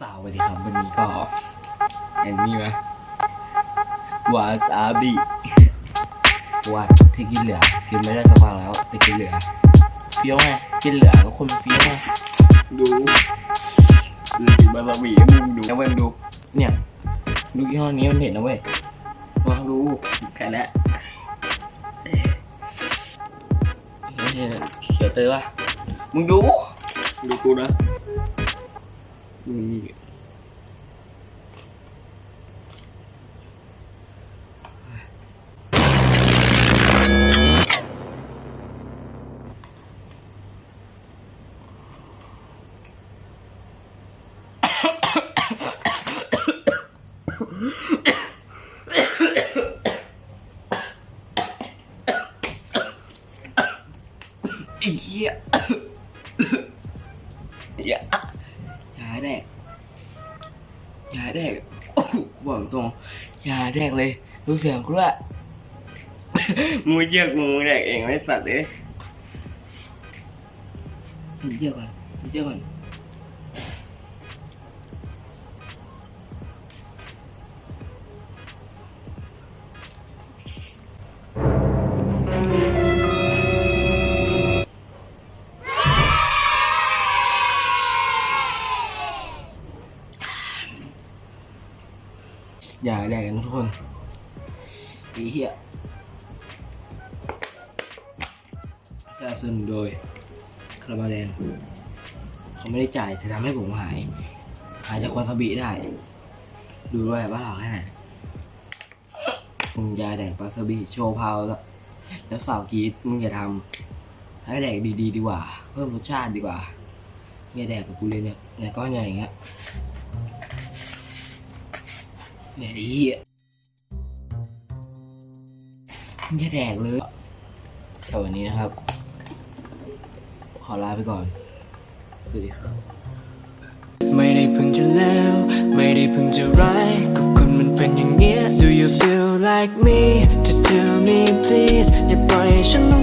สวัสดีครับวันนี้ก็เห็นนี่ไหมวาซาบิว่าที่กินเหลือกินไม่ได้สักพักแล้วแต่กินเหลือเฟี้ยวไงกินเหลือก็คนเฟี้ยวไงดูดูกินวาซาบิให้มึงดูแล้วเว้ยมึงดูเนี่ยดูยี่ห้อนี้มันเผ็ดนะเว้ยลองดูแค่นั้นเฮ้ยเขียวเตยวะมึงดูดูกูนะ นี่ไอ้เหี้ยอย่ ยาแดกอย่าแดกโอ้บอกตรงอย่าแดกเลยดูเสียงกูว่ามูเชื่อกูมูแดกเองไม่สัตว์เลยเชื่อก่อนเชื่อก่อน อย่าแดกกันทุกคนอ้เหี้ยสนับสนุนโดยคาราบาแดงเขาไม่ได้จ่ายแต่ทำให้ผมหาย หายจากควาซาบิได้ ดูด้วยว่าหลอแค่ไหนมึงยาแดกวาซาบิโชว์พาวแล้วแล้วสาวกีดมึงอย่าทำให้แดกดีๆดีกว่า เพิ่มรสชาติดีกว่าอย่าแดกกับกูเลยเนี่ยเนี่ยก้อนใหญ่อย่างเงี้ย เนี่ยไอ้เหี้ยมันแดกเลยสวัสดีนะครับ ขอลาไปก่อน สวัสดีครับ ไม่ได้พึงจะแล้ว ไม่ได้พึงจะร้ายกัคนมันเป็นอย่างเงี้ย Do you feel like me just tell me please อย่าปล่อยฉัน